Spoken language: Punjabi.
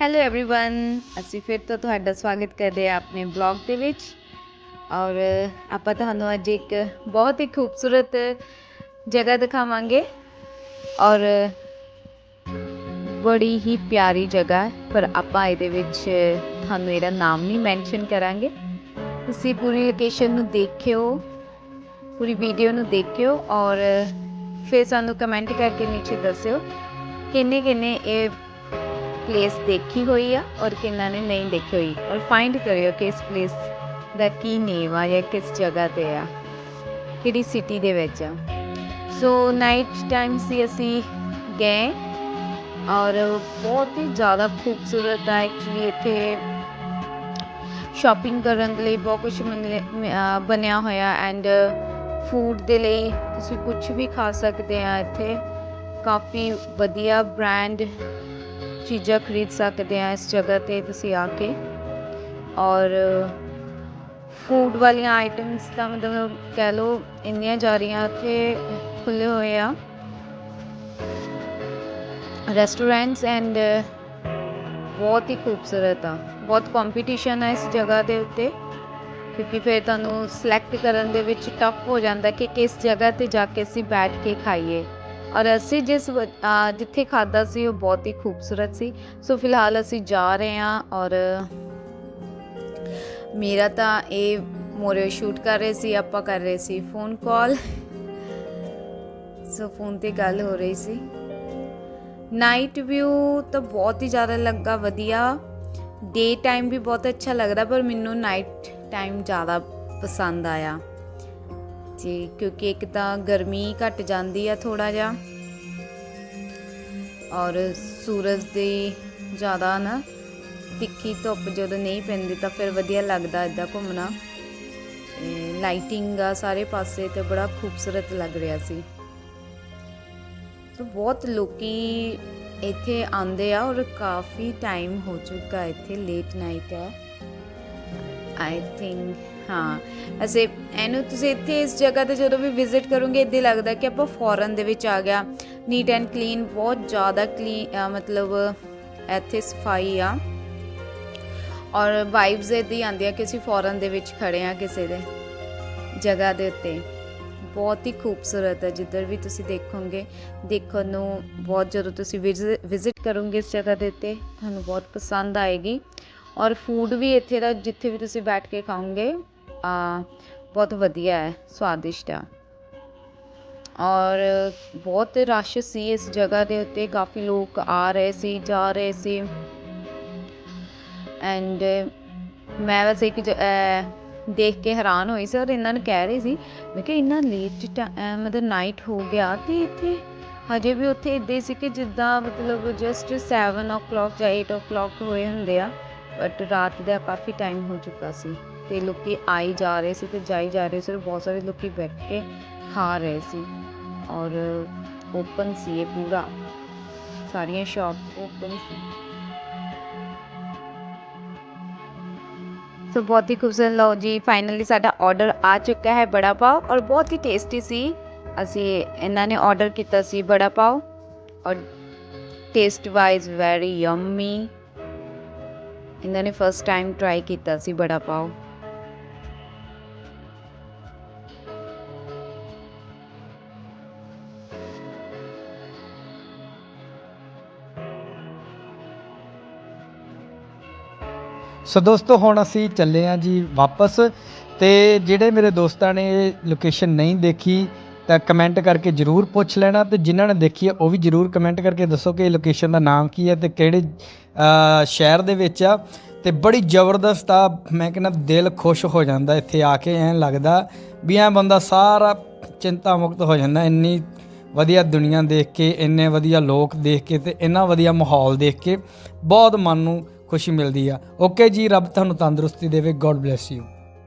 ਹੈਲੋ एवरीवन ਅਸੀਂ ਫਿਰ ਤੋਂ ਤੁਹਾਡਾ ਸਵਾਗਤ ਕਰਦੇ ਹਾਂ ਆਪਣੇ ਬਲੌਗ ਦੇ ਵਿੱਚ ਔਰ ਆਪਾਂ ਤੁਹਾਨੂੰ ਅੱਜ ਇੱਕ ਬਹੁਤ ਹੀ ਖੂਬਸੂਰਤ ਜਗ੍ਹਾ ਦਿਖਾਵਾਂਗੇ ਔਰ ਬੜੀ ਹੀ ਪਿਆਰੀ ਜਗ੍ਹਾ ਹੈ, ਪਰ ਆਪਾਂ ਇਹਦੇ ਵਿੱਚ ਤੁਹਾਨੂੰ ਇਹਦਾ ਨਾਮ ਨਹੀਂ ਮੈਂਸ਼ਨ ਕਰਾਂਗੇ ਤੁਸੀਂ ਪੂਰੀ ਲੋਕੇਸ਼ਨ ਨੂੰ ਦੇਖਿਓ ਪੂਰੀ ਵੀਡੀਓ ਨੂੰ ਦੇਖਿਓ ਔਰ ਫਿਰ ਸਾਨੂੰ ਕਮੈਂਟ ਕਰਕੇ ਨੀਚੇ ਦੱਸਿਓ ਕਿੰਨੇ ਕਿੰਨੇ ਇਹ ਪਲੇਸ ਦੇਖੀ ਹੋਈ ਆ ਔਰ ਕਿੰਨਾ ਨੇ ਨਹੀਂ ਦੇਖੀ ਹੋਈ ਔਰ ਫਾਈਂਡ ਕਰਿਓ ਕਿ ਇਸ ਪਲੇਸ ਦਾ ਕੀ ਨੇਮ ਆ ਜਾਂ ਕਿਸ ਜਗ੍ਹਾ ਤੇ ਆ ਕਿਹੜੀ ਸਿਟੀ ਦੇ ਵਿੱਚ ਆ ਸੋ ਨਾਈਟ ਟਾਈਮ ਸੀ ਅਸੀਂ ਗਏ ਔਰ ਬਹੁਤ ਹੀ ਜ਼ਿਆਦਾ ਖੂਬਸੂਰਤ ਆ ਐਕਚੁਅਲੀ ਇੱਥੇ ਸ਼ਾਪਿੰਗ ਕਰਨ ਦੇ ਲਈ ਬਹੁਤ ਕੁਝ ਬਣਿਆ ਹੋਇਆ ਐਂਡ ਫੂਡ ਦੇ ਲਈ ਤੁਸੀਂ ਕੁਝ ਵੀ ਖਾ ਸਕਦੇ ਆ ਇੱਥੇ ਕਾਫੀ ਵਧੀਆ ਬ੍ਰਾਂਡ ਚੀਜ਼ਾਂ ਖਰੀਦ ਸਕਦੇ ਹਾਂ ਇਸ ਜਗ੍ਹਾ ਤੇ ਤੁਸੀਂ ਆ ਕੇ। ਔਰ ਫੂਡ ਵਾਲੀਆਂ ਆਈਟਮਸ ਤਾਂ ਮਤਲਬ ਕਹਿ ਲਓ ਇੰਨੀਆਂ ਜਾ ਰਹੀਆਂ ਇੱਥੇ ਖੁੱਲ੍ਹੇ ਹੋਏ ਆ। ਰੈਸਟੋਰੈਂਟਸ ਐਂਡ ਬਹੁਤ ਹੀ ਖੂਬਸੂਰਤ ਆ। ਬਹੁਤ ਕੰਪੀਟੀਸ਼ਨ ਹੈ ਇਸ ਜਗ੍ਹਾ ਦੇ ਉੱਤੇ। ਕਿਉਂਕਿ ਫਿਰ ਤੁਹਾਨੂੰ ਸਿਲੈਕਟ ਕਰਨ ਦੇ ਵਿੱਚ ਟਫ ਹੋ ਜਾਂਦਾ ਕਿ ਕਿਸ ਜਗ੍ਹਾ ਤੇ ਜਾ ਕੇ ਅਸੀਂ ਬੈਠ ਕੇ ਖਾਈਏ। ਔਰ ਅਸੀਂ ਜਿਸ ਵ- ਜਿੱਥੇ ਖਾਧਾ ਸੀ, ਉਹ ਬਹੁਤ ਹੀ ਖੂਬਸੂਰਤ ਸੀ। ਸੋ ਫਿਲਹਾਲ ਅਸੀਂ ਜਾ ਰਹੇ ਹਾਂ ਔਰ ਮੇਰਾ ਤਾਂ ਇਹ ਮੋਰੇ ਸ਼ੂਟ ਕਰ ਰਹੇ ਸੀ, ਆਪਾਂ ਕਰ ਰਹੇ ਸੀ ਫੋਨ ਕਾਲ ਸੋ ਫੋਨ ਤੇ ਗੱਲ ਹੋ ਰਹੀ ਸੀ। ਨਾਈਟ ਵਿਊ ਤਾਂ ਬਹੁਤ ਹੀ ਜ਼ਿਆਦਾ ਲੱਗਾ, ਵਧੀਆ। ਡੇ ਟਾਈਮ ਵੀ ਬਹੁਤ ਅੱਛਾ ਲੱਗਦਾ, ਪਰ ਮੈਨੂੰ ਨਾਈਟ ਟਾਈਮ ਜ਼ਿਆਦਾ ਪਸੰਦ ਆਇਆ। ਜੀ ਕਿਉਂਕਿ ਇੱਕ ਤਾਂ ਗਰਮੀ ਘਟ ਜਾਂਦੀ ਆ ਥੋੜਾ ਜਿਹਾ। ਔਰ ਸੂਰਜ ਦੀ ਜ਼ਿਆਦਾ ਨਾ ਤਿੱਖੀ ਧੁੱਪ ਜਦੋਂ ਨਹੀਂ ਪੈਂਦੀ ਤਾਂ ਫਿਰ ਵਧੀਆ ਲੱਗਦਾ ਇਦਾਂ ਘੁੰਮਣਾ। ਲਾਈਟਿੰਗ ਆ ਸਾਰੇ ਪਾਸੇ ਤੇ ਬੜਾ ਖੂਬਸੂਰਤ ਲੱਗ ਰਿਹਾ ਸੀ। ਸੋ ਬਹੁਤ ਲੋਕੀ ਇੱਥੇ ਆਉਂਦੇ ਆ ਔਰ ਕਾਫੀ ਟਾਈਮ ਹੋ ਚੁੱਕਾ ਇੱਥੇ ਲੇਟ ਨਾਈਟ ਹੈ ਆਈ ਥਿੰਕ ਹਾਂ। ਅਸੀਂ ਇਹਨੂੰ ਤੁਸੀਂ ਇੱਥੇ ਇਸ ਜਗ੍ਹਾ ਤੇ ਜਦੋਂ ਵੀ ਵਿਜ਼ਿਟ ਕਰੋਗੇ, ਇੱਦਾਂ ਲੱਗਦਾ ਕਿ ਆਪਾਂ ਫੋਰਨ ਦੇ ਵਿੱਚ ਆ ਗਿਆ। ਨੀਟ ਐਂਡ ਕਲੀਨ ਬਹੁਤ ਜ਼ਿਆਦਾ ਕਲੀਨ ਮਤਲਬ ਇੱਥੇ ਸਫ਼ਾਈ ਆ। ਔਰ ਵਾਈਬਸ ਇੱਦਾਂ ਹੀ ਆਉਂਦੀਆਂ ਕਿ ਅਸੀਂ ਫੋਰਨ ਦੇ ਵਿੱਚ ਖੜੇ ਆ ਕਿਸੇ ਦੇ ਜਗ੍ਹਾ ਦੇ ਉੱਤੇ। ਬਹੁਤ ਹੀ ਖੂਬਸੂਰਤ ਹੈ, ਜਿੱਧਰ ਵੀ ਤੁਸੀਂ ਦੇਖੋਗੇ, ਦੇਖਣ ਨੂੰ ਬਹੁਤ ਜਦੋਂ ਤੁਸੀਂ ਵਿਜ਼ਿਟ ਕਰੋਗੇ ਇਸ ਜਗ੍ਹਾ ਦੇ ਉੱਤੇ, ਤੁਹਾਨੂੰ ਬਹੁਤ ਪਸੰਦ ਆਏਗੀ। ਔਰ ਫੂਡ ਵੀ ਇੱਥੇ ਦਾ ਜਿੱਥੇ ਵੀ ਤੁਸੀਂ ਬੈਠ ਕੇ ਖਾਓਗੇ ਬਹੁਤ ਵਧੀਆ ਹੈ, ਸਵਾਦਿਸ਼ਟ ਆ। ਔਰ ਬਹੁਤ ਰਸ਼ ਸੀ ਇਸ ਜਗ੍ਹਾ ਦੇ ਉੱਤੇ, ਕਾਫੀ ਲੋਕ ਆ ਰਹੇ ਸੀ, ਜਾ ਰਹੇ ਸੀ। ਐਂਡ ਮੈਂ ਵੈਸੇ ਇੱਕ ਜ- ਦੇਖ ਕੇ ਹੈਰਾਨ ਹੋਈ ਸੀ ਔਰ ਇਹਨਾਂ ਨੂੰ ਕਹਿ ਰਹੀ ਸੀ, ਮੈਂ ਕਿ ਇੰਨਾ ਲੇਟ ਮਤਲਬ ਨਾਈਟ ਹੋ ਗਿਆ ਤੇ ਇੱਥੇ ਹਜੇ ਵੀ ਉੱਥੇ ਇਦਾਂ ਹੀ ਸੀ ਕਿ ਜਿੱਦਾਂ ਮਤਲਬ ਜਸਟ 7 o'clock ਜਾਂ 8 o'clock ਹੋਏ ਹੁੰਦੇ ਆ। ਬਟ ਰਾਤ ਦਾ ਕਾਫੀ ਟਾਈਮ ਹੋ ਚੁੱਕਾ ਸੀ ਅਤੇ ਲੋਕ ਆਈ ਜਾ ਰਹੇ ਸੀ ਅਤੇ ਜਾਈ ਜਾ ਰਹੇ ਸੀ ਬਹੁਤ ਸਾਰੇ ਲੋਕ ਬੈਠ ਕੇ ਖਾ ਰਹੇ ਸੀ ਔਰ ਓਪਨ ਸੀ ਇਹ ਪੂਰਾ। ਸਾਰੀਆਂ ਸ਼ਾਪ ਓਪਨ ਸੀ। ਸੋ ਬਹੁਤ ਹੀ ਖੂਬਸੂਰਤ ਲਓ ਜੀ ਫਾਈਨਲੀ ਸਾਡਾ ਆਰਡਰ ਆ ਚੁੱਕਾ ਹੈ ਬੜਾ ਪਾਓ ਔਰ ਬਹੁਤ ਹੀ ਟੇਸਟੀ ਸੀ। ਅਸੀਂ ਇਹਨਾਂ ਨੇ ਆਰਡਰ ਕੀਤਾ ਸੀ ਬੜਾ ਪਾਓ ਔਰ ਟੇਸਟ ਵਾਈਜ਼ ਵੈਰੀ ਯਮੀ ਇਹਨਾਂ ਨੇ ਫਸਟ ਟਾਈਮ ਟਰਾਈ ਕੀਤਾ ਸੀ ਬੜਾ ਪਾਓ। ਸੋ ਦੋਸਤੋ, ਹੁਣ ਅਸੀਂ ਚੱਲੇ ਹਾਂ ਜੀ ਵਾਪਸ ਤੇ ਜਿਹੜੇ ਮੇਰੇ ਦੋਸਤਾਂ ਨੇ ਲੋਕੇਸ਼ਨ ਨਹੀਂ ਦੇਖੀ ਤਾਂ ਕਮੈਂਟ ਕਰਕੇ ਜਰੂਰ ਪੁੱਛ ਲੈਣਾ ਅਤੇ ਜਿਨ੍ਹਾਂ ਨੇ ਦੇਖੀ ਹੈ ਉਹ ਵੀ ਜਰੂਰ ਕਮੈਂਟ ਕਰਕੇ ਦੱਸੋ ਕਿ ਇਹ ਲੋਕੇਸ਼ਨ ਦਾ ਨਾਮ ਕੀ ਹੈ ਤੇ ਕਿਹੜੇ ਸ਼ਹਿਰ ਦੇ ਵਿੱਚ ਆ। ਤੇ ਬੜੀ ਜ਼ਬਰਦਸਤ ਆ, ਮੈਂ ਕਹਿੰਦਾ ਦਿਲ ਖੁਸ਼ ਹੋ ਜਾਂਦਾ ਇੱਥੇ ਆ ਕੇ, ਐਂ ਲੱਗਦਾ ਵੀ ਐਂ ਬੰਦਾ ਸਾਰਾ ਚਿੰਤਾ ਮੁਕਤ ਹੋ ਜਾਂਦਾ, ਇੰਨੀ ਵਧੀਆ ਦੁਨੀਆ ਦੇਖ ਕੇ, ਇੰਨੇ ਵਧੀਆ ਲੋਕ ਦੇਖ ਕੇ ਤੇ ਇੰਨਾ ਵਧੀਆ ਮਾਹੌਲ ਦੇਖ ਕੇ ਬਹੁਤ ਮਨ ਨੂੰ ਖੁਸ਼ੀ ਮਿਲਦੀ ਆ। ਓਕੇ ਜੀ, ਰੱਬ ਤੁਹਾਨੂੰ ਤੰਦਰੁਸਤੀ ਦੇਵੇ ਗੋਡ ਬlesਸ ਯੂ